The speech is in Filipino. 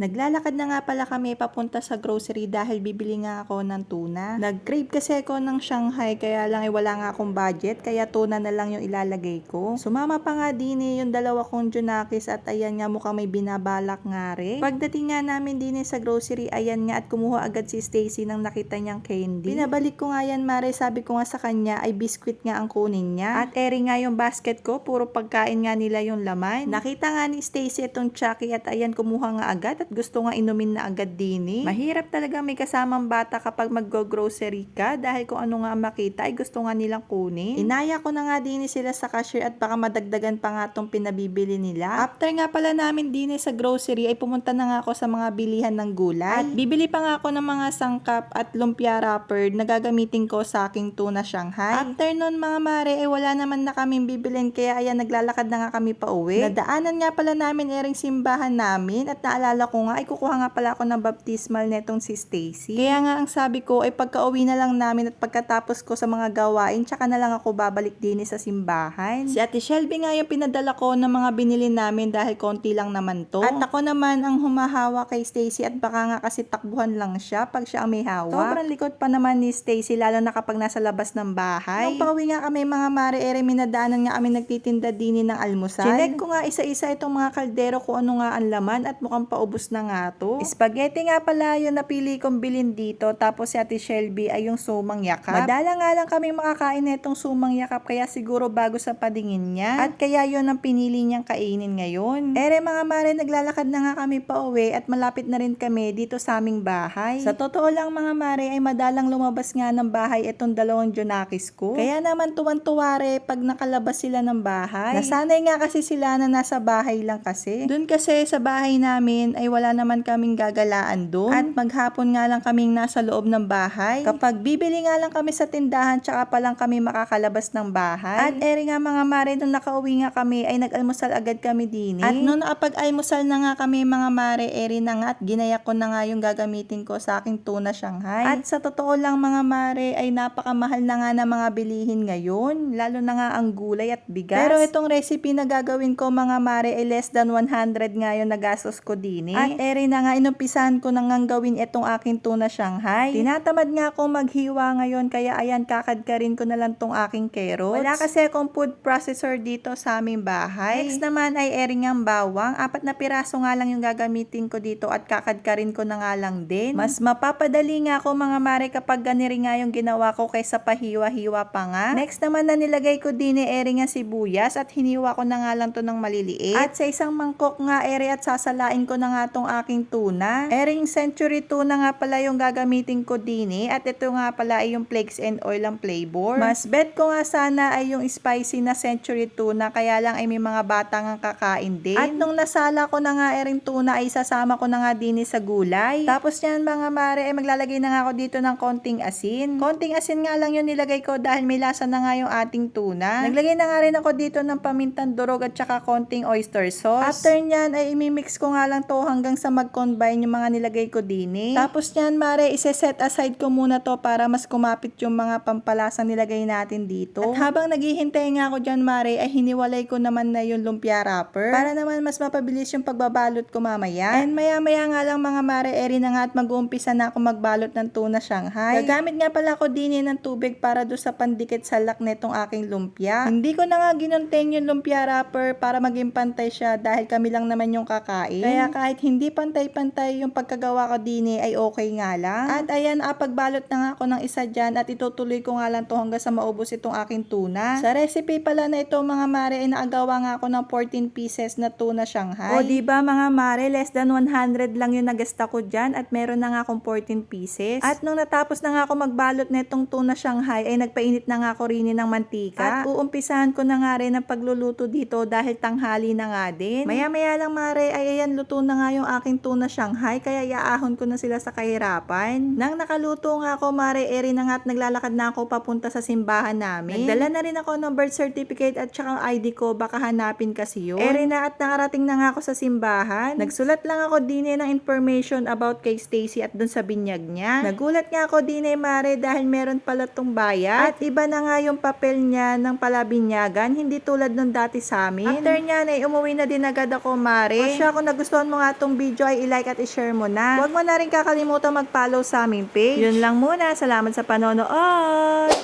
Naglalakad na nga pala kami papunta sa grocery dahil bibili nga ako ng tuna. Nag-crave kasi ako ng Shanghai kaya lang eh, wala nga akong budget kaya tuna na lang yung ilalagay ko. Sumama pa nga din eh, yung dalawa kong Junakis at ayan nga mukhang may binabalak nga rin. Pagdating nga namin din eh, sa grocery ayan nga at kumuha agad si Stacy nang nakita niyang candy. Binabalik ko nga yan Mare sabi ko nga sa kanya ay biscuit nga ang kunin niya. At eri nga yung basket ko puro pagkain nga nila yung laman. Nakita nga ni Stacy itong Chucky at ayan kumuha nga agad at gusto nga inumin na agad din eh. Mahirap talaga may kasamang bata kapag mag-grocery ka dahil kung ano nga makita ay gusto nga nilang kunin. Inaya ko na nga din eh sila sa cashier at baka madagdagan pa nga tong pinabibili nila. After nga pala namin din eh sa grocery ay pumunta na nga ako sa mga bilihan ng gulay. At bibili pa nga ako ng mga sangkap at lumpia wrapper na gagamitin ko sa aking tuna Shanghai. After nun mga mare ay wala naman na kaming bibilin kaya ayan naglalakad na nga kami pa uwi. Nadaanan nga pala namin ering simbahan namin at naalala ko nga ay kukuha nga pala ako ng baptismal netong si Stacy. Kaya nga ang sabi ko ay pagka-uwi na lang namin at pagkatapos ko sa mga gawain tsaka na lang ako babalik din sa simbahan. Si Ate Shelby nga yung pinadala ko ng mga binili namin dahil konti lang naman to. At ako naman ang humahawa kay Stacy at baka nga kasi takbuhan lang siya pag siya ang may hawak. Sobrang likod pa naman ni Stacy lalo na kapag nasa labas ng bahay. Nung pauwi nga kami mga mare ere minadaanan nga kami nagtitinda din ng almusal. Chinek ko nga isa-isa itong mga kaldero kung ano nga ang laman at mukhang paubos na nga to. Spaghetti nga pala yung napili kong bilin dito tapos si Ate Shelby ay yung sumang yakap. Madala nga lang kaming makakain na itong sumang yakap kaya siguro bago sa padingin niya. At kaya yon ang pinili niyang kainin ngayon. Ere mga mare naglalakad na nga kami pa uwi at malapit na rin kami dito sa aming bahay. Sa totoo lang mga mare ay madalang lumabas nga ng bahay itong dalawang Junakis ko. Kaya naman tuwan-tuware pag nakalabas sila ng bahay. Nasanay nga kasi sila na nasa bahay lang kasi. Doon kasi sa bahay namin ay wala naman kaming gagalaan doon. At maghapon nga lang kaming nasa loob ng bahay. Kapag bibili nga lang kami sa tindahan tsaka pa lang kami makakalabas ng bahay. At eri nga mga mare nung nakauwi nga kami ay nag-almusal agad kami din. At nung nakapag-almusal na nga kami mga mare eri na nga at ginaya ko na nga yung gagamitin ko sa aking tuna Shanghai. At sa totoo lang mga mare ay napakamahal na nga na mga bilihin ngayon. Lalo na nga ang gulay at bigas. Pero itong recipe na gagawin ko mga mare ay less than 100 nga yung nagastos ko din eh. At eri na nga inumpisahan ko na nga gawin itong aking tuna Shanghai. Tinatamad nga akong maghiwa ngayon kaya ayan kakadkarin ko na lang tong aking carrots. Wala kasi akong food processor dito sa aming bahay. Next naman ay ering ang bawang. Apat na piraso nga lang yung gagamitin ko dito at kakadkarin ko na nga lang din. Mas mapapadali nga ako mga mare kapag ganiri nga yung ginawa ko kaysa pahiwa-hiwa pa nga. Next naman na nilagay ko din ni ering ang sibuyas at hiniwa ko na nga lang to ng maliliit. At sa isang mangkok nga ere at sasalain ko na nga tong aking tuna. Ering century tuna nga pala yung gagamitin ko din eh. At ito nga pala ay yung flakes and oil ang flavor. Mas bet ko nga sana ay yung spicy na century tuna kaya lang ay may mga bata nga kakain din. At nung nasala ko na nga ering tuna ay sasama ko na nga din eh sa gulay. Tapos yan mga mare ay maglalagay na nga ako dito ng konting asin. Konting asin nga lang yung nilagay ko dahil may lasa na nga yung ating tuna. Naglagay na nga rin ako dito ng pamintang durog at saka konting oyster sauce. After nyan ay imimix ko nga lang to hanggang sa mag-combine yung mga nilagay ko din eh. Tapos nyan mare ise-set aside ko muna to para mas kumapit yung mga pampalasang nilagay natin dito. At habang naghihintay nga ako dyan mare ay hiniwalay ko naman na yung lumpia wrapper para naman mas mapabilis yung pagbabalot ko mamaya. And maya maya nga lang mga mare eri na nga at mag-uumpisa na ako magbalot ng tuna Shanghai. Gagamit nga pala ako din eh ng tubig para do sa pandikit sa lak netong aking lumpia. Hindi ko na nga ginunteng yung lumpia wrapper para maging pantay siya dahil kami lang naman yung kakain. Kaya kahit hindi pantay-pantay yung pagkagawa ko din eh, ay okay nga lang. At ayan, apagbalot na nga ako ng isa dyan at itutuloy ko nga lang to hanggang sa maubos itong aking tuna. Sa recipe pala na ito mga mare ay naagawa nga ako ng 14 pieces na tuna Shanghai. O di ba mga mare, less than 100 lang yung nagasta ko dyan at meron na nga akong 14 pieces. At nung natapos na nga ako magbalot netong tuna Shanghai ay nagpainit na nga ako rin ng mantika. At uumpisahan ko na nga rin ang pagluluto dito dahil tanghali na nga din. Maya-maya lang mare ay ayan luto na nga yung aking tuna Shanghai kaya iaahon ko na sila sa kahirapan. Nang nakaluto nga ako mare eri na nga at naglalakad na ako papunta sa simbahan namin. Nagdala na rin ako ng birth certificate at saka ID ko baka hanapin kasi yun. Eri na at nakarating na nga ako sa simbahan. Nagsulat lang ako din eh ng information about kay Stacy at dun sa binyag niya. Nagulat nga ako din eh mare dahil meron pala tong bayad. At iba na nga yung papel niya ng palabinyagan, hindi tulad nung dati sa amin. After niya ay umuwi na din agad ako mare. O siya kung nagustuhan mo nga tong tong video ay i-like at i-share mo na. Huwag mo na rin kakalimutan mag-follow sa aming page. Yun lang muna. Salamat sa panonood!